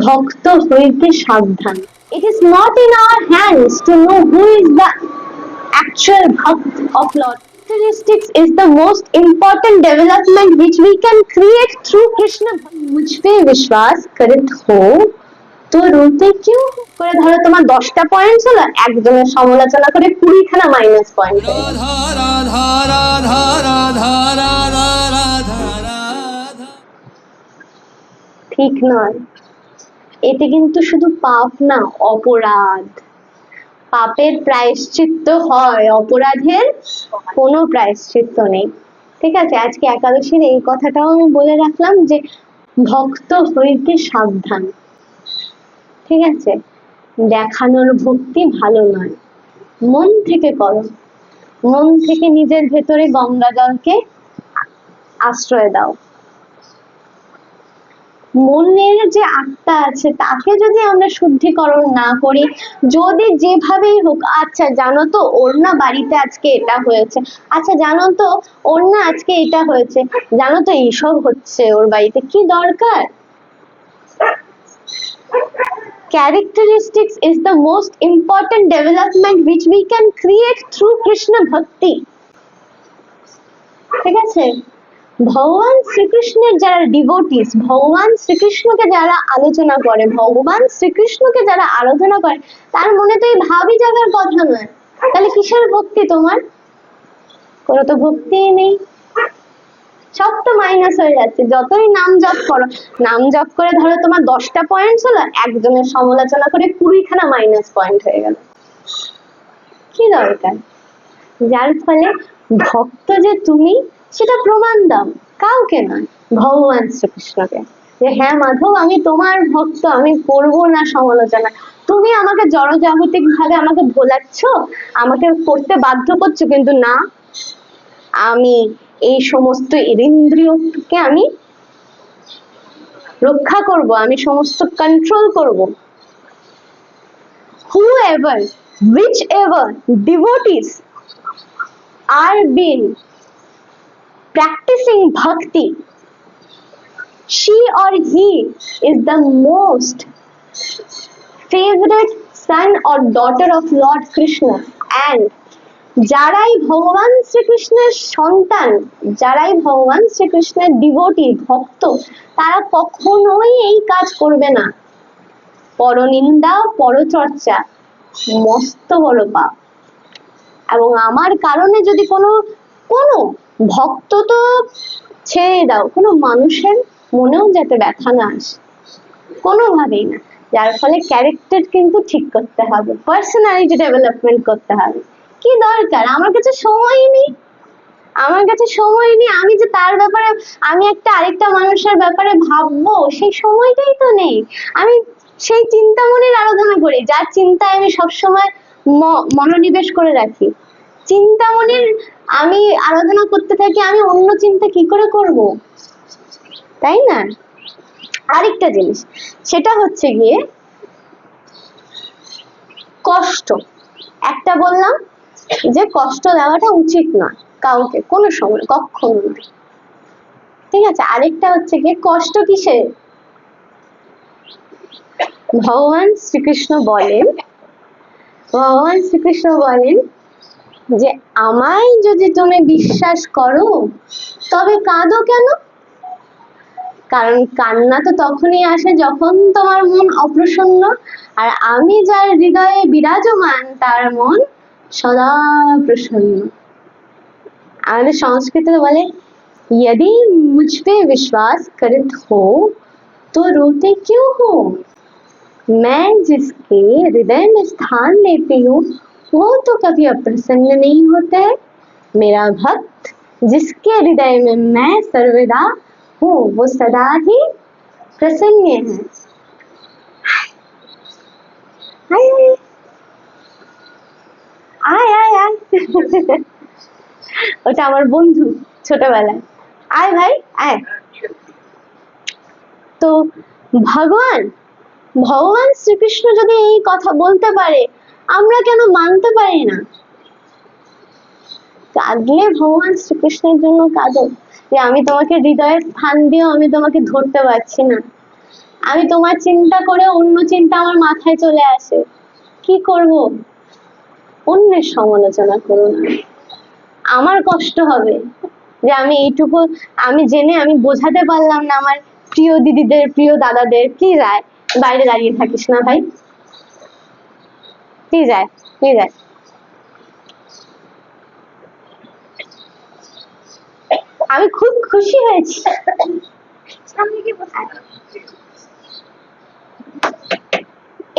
ভক্ত হইতে সাবধান। It is not in our hands to know who is the actual of lord Characteristics is the most important development which we can create through Krishna. মুঝ পে বিশ্বাস করিত হো তো রুতে কিউ করে ধরো তোমার দশটা পয়েন্ট ছিল একজনের সমালোচনা করে কুড়িখানা মাইনাস পয়েন্ট ঠিক নয় এতে কিন্তু শুধু পাপ না, অপরাধ। পাপের প্রায়শ্চিত্ত হয়, অপরাধের কোনো প্রায়শ্চিত্ত নেই। ঠিক আছে, আজকে একাদশীর এই কথাটাও আমি বলে রাখলাম যে ভক্ত হইতে সাবধান। ঠিক আছে, দেখানোর ভক্তি ভালো নয়। মন থেকে করো। মন থেকে নিজের ভেতরে গঙ্গা জলকে আশ্রয় দাও। মনের যে আত্মা আছে, তাকে যদি আমরা শুদ্ধিকরণ না করি, যদি যেভাবেই হোক আচ্ছা জানো তো ওর না বাড়িতে আজকে এটা হয়েছে। আচ্ছা জানো তো ওর না আজকে এটা হয়েছে। জানো তো, এইসব হচ্ছে ওর বাড়িতে। কি দরকার? Characteristics is the most important development which we can create through krishna bhakti. ঠিক আছে? ভগবান শ্রীকৃষ্ণের যারা ডিভোটিস ভগবান শ্রীকৃষ্ণকে যারা আলোচনা করে, ভগবান শ্রীকৃষ্ণকে যারা আরাধনা করে, তার মনে তো এই ভাবই জাগার কথা নয়। তাহলে কিসের ভক্তি তোমার? কোনো তো ভক্তিই নেই। সব তো মাইনাস হয়ে যাচ্ছে। যতই নাম জপ করো, নাম জপ করে ধরো তোমার দশটা পয়েন্ট হলো, একজনের সমালোচনা করে কুড়িখানা মাইনাস পয়েন্ট হয়ে গেল। কি দরকার? যার ফলে ভক্ত যে তুমি সেটা প্রমাণ দাও। কাউকে নয়, ভগবান শ্রীকৃষ্ণকে। যে হ্যাঁ মাধব, আমি তোমার ভক্ত, আমি করব না সমালোচনা। তুমি আমাকে জড়জাগতিক ভাবে আমাকে ভোলাচ্ছ, আমাকে করতে বাধ্য করছ, কিন্তু না। আমি এই সমস্ত ইন্দ্রিয়কে আমি রক্ষা করব, আমি সমস্ত কন্ট্রোল করব। হু whoever, whichever devotees are been practicing bhakti. She or he is the most favorite son or daughter of lord krishna. And যারাই ভগবান শ্রীকৃষ্ণের সন্তান, যারাই ভগবান শ্রীকৃষ্ণের ডিভোটি ভক্ত, তারা কখনোই এই কাজ করবে না। পরনিন্দা, পরচর্চা, মস্ত বড় পাপ। এবং আমার কারণে যদি কোনো কোনো ভক্ত তো ছেড়ে দাও, কোনো মানুষের মনেও যাতে ব্যথা না আসে। কোনোভাবেই না। যার ফলে ক্যারেক্টার কিন্তু ঠিক করতে হবে পার্সোনালিটি ডেভেলপমেন্ট করতে হবে। কি দরকার? আমার কাছে সময়ই নেই। আমার কাছে সময় নেই। আমি যে তার ব্যাপারে, আমি একটা আরেকটা মানুষের ব্যাপারে ভাববো, সেই সময়টাই তো নেই। আমি সেই চিন্তামণির আরাধনা করি, যার চিন্তায় আমি সবসময় মনোনিবেশ করে রাখি। চিন্তামণির আমি আরাধনা করতে থাকি, আমি অন্য চিন্তা কি করে করব? তাই না? আরেকটা জিনিস, সেটা হচ্ছে গিয়ে কষ্ট। একটা বললাম যে কষ্ট দেওয়াটা উচিত নয় কাউকে, কোনো সময়, কখনো ঠিক আছে, আরেকটা হচ্ছে গিয়ে কষ্ট কিসের? ভগবান শ্রীকৃষ্ণ বলেন, ভগবান শ্রীকৃষ্ণ বলেন যে আমায় যদি তুমি বিশ্বাস করো তবে কাঁদো কেন কারণ কান্না তো তখনই আসে যখন তোমার মন অপ্রসন্ন আর আমি যার হৃদয়ে বিরাজমান তার মন সদা প্রসন্ন আমাদের সংস্কৃতে বলে यदि मुझ पे विश्वास करत हो तो रोते क्यों हो मैं जिसके हृदय में स्थान लेती हूँ वो तो कभी अप्रसन्न नहीं होता है मेरा भक्त जिसके हृदय में मैं सर्वदा हूँ वो सदा ही प्रसन्न है हाय আয় আয় আয় ওটা আমার বন্ধু ছোটবেলায় আয় ভাই আয় তো ভগবান ভগবান শ্রীকৃষ্ণ যদি এই কথা বলতে পারে আমরা কেন মানতে পারি না? কাঁদলে ভগবান শ্রীকৃষ্ণের জন্য কাঁদো যে আমি তোমাকে হৃদয়ের স্থান দিয়েও আমি তোমাকে ধরতে পারছি না। আমি তোমার চিন্তা করে অন্য চিন্তা আমার মাথায় চলে আসে। কি করব? অন্যের সমালোচনা করো না। আমার কষ্ট হবে যে আমি এইটুকু, আমি জেনে আমি বোঝাতে পারলাম না আমার প্রিয় দিদিদের, প্রিয় দাদাদের। কি রায়? বাইরে দাঁড়িয়ে থাকিস না ভাই। প্লিজ আয় প্লিজ আয় আমি খুব খুশি হয়েছি।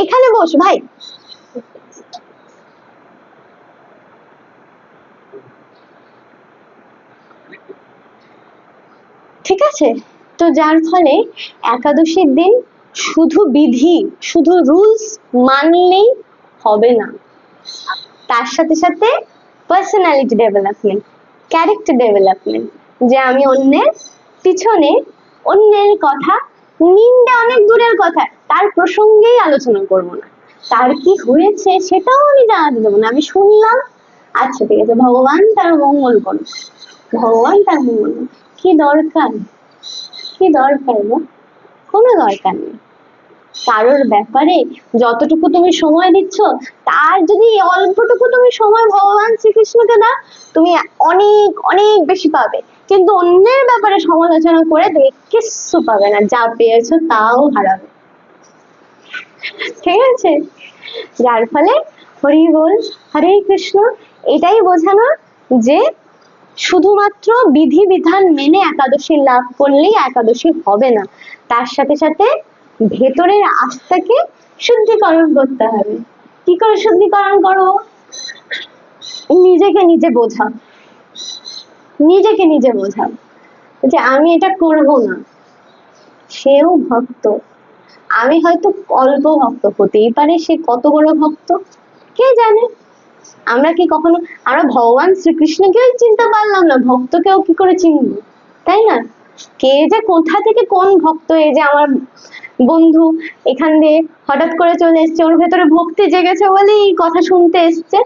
এখানে বস, ভাই। ঠিক আছে? তো যার ফলে একাদশীর দিন শুধু বিধি, শুধু রুলস মানলেই হবে না। তার সাথে সাথে পার্সোনালিটি ডেভেলপমেন্ট ক্যারেক্টার ডেভেলপমেন্ট যে আমি অন্যের পিছনে অন্যের কথা, নিন্দা অনেক দূরের কথা, তার প্রসঙ্গেই আলোচনা করব না। তার কি হয়েছে সেটাও আমি জানাতে দেবো না। আমি শুনলাম আচ্ছা ঠিক আছে, ভগবান তার মঙ্গল করুক। ভগবান তার মঙ্গল কি দরকার? কি দরকার গো? কোনো দরকার নেই। কারোর ব্যাপারে যতটুকু তুমি সময় দিচ্ছ, তার যদি অল্পটুকু তুমি সময় ভগবান শ্রীকৃষ্ণকে দাও, তুমি অনেক অনেক বেশি পাবে। কিন্তু অন্যের ব্যাপারে সমালোচনা করে তুমি কিচ্ছু পাবে না, যা পেয়েছ তাও হারাবে। ঠিক আছে? যার ফলে হরি বল, হরে কৃষ্ণ, এটাই বোঝানোর যে শুধুমাত্র বিধি বিধান মেনে একাদশী লাভ করলেই একাদশী হবে না। তার সাথে সাথে ভেতরের আস্থাকে শুদ্ধিকরণ করতে হবে। কি করে শুদ্ধিকরণ করো নিজেকে নিজে বোঝাও নিজেকে নিজে বোঝাও যে আমি এটা করব না। সেও ভক্ত। আমি হয়তো অল্প ভক্ত, হতেই পারে সে কত বড় ভক্ত, কে জানে? আমরা কি কখনো, আমরা ভগবান শ্রীকৃষ্ণকেও চিনতে পারলাম না, ভক্তকেও কি করে চিনবো? তাই না? কে যে কোথা থেকে কোন ভক্ত, এই যে আমার বন্ধু এখান দিয়ে হঠাৎ করে চলে এসছে, ওর ভেতরে ভক্তি জেগেছে বলেই এই কথা শুনতে এসছে,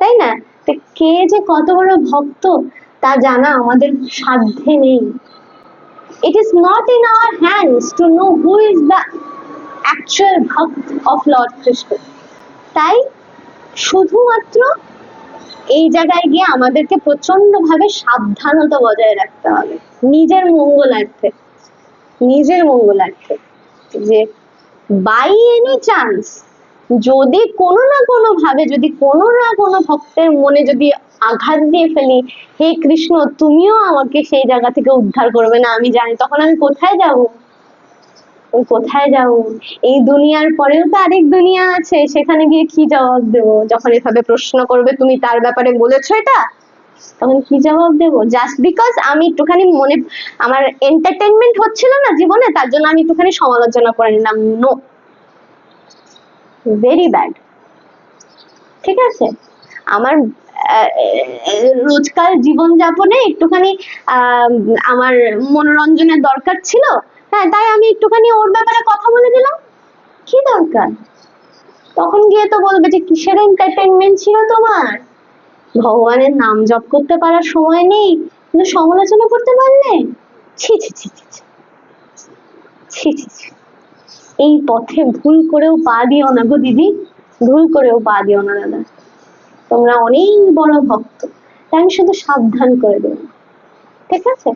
তাই না? তো কে যে কত বড় ভক্ত তা জানা আমাদের সাধ্যে নেই। It is not in our hands to know who is the actual ভক্ত of Lord Krishna তাই শুধুমাত্র এই জায়গায় গিয়ে আমাদেরকে প্রচণ্ড ভাবে সাবধানতা বজায় রাখতে হবে। নিজের মঙ্গলার্থে। নিজের মঙ্গলার্থে। যে বাই এনি চান্স যদি কোনো না কোনো ভাবে যদি কোনো না কোনো ভক্তের মনে যদি আঘাত দিয়ে ফেলি, হে কৃষ্ণ, তুমিও আমাকে সেই জায়গা থেকে উদ্ধার করবে না, আমি জানি, তখন আমি কোথায় যাব? আমি কোথায় যাব? এই দুনিয়ার পরেও তো আরেক দুনিয়া আছে, সেখানে গিয়ে কি জবাব দেবো? যখন এভাবে প্রশ্ন করবে, তুমি তার ব্যাপারে বলেছ এটা, তখন কি জবাব দেবো? জাস্ট বিকজ আমি একটুখানি মনে, আমার এন্টারটেনমেন্ট হচ্ছিল না জীবনে, তার জন্য আমি একটুখানি সমালোচনা করে নিলাম। নো ভেরি ব্যাড ঠিক আছে? আমার রোজকার জীবনযাপনে একটুখানি আমার মনোরঞ্জনের দরকার ছিল। হ্যাঁ তাই আমি একটুখানি ওর ব্যাপারে কথা বলে দিলাম। কি দরকার? তখন গিয়ে তো বলবে যে, কিসের এন্টারটেনমেন্ট ছিল তোমার? ভগবানের নাম জপ করতে পারার সময় নেই। কিন্তু সমালোচনা করতে পারলে? ছি ছি ছি ছি। ছি ছি ছি। এই পথে ভুল করেও পা দিও না গো দিদি। ভুল করেও পা দিও না দাদা। তোমরা অনেক বড় ভক্ত। তাই আমি শুধু সাবধান করে দিলাম ঠিক আছে?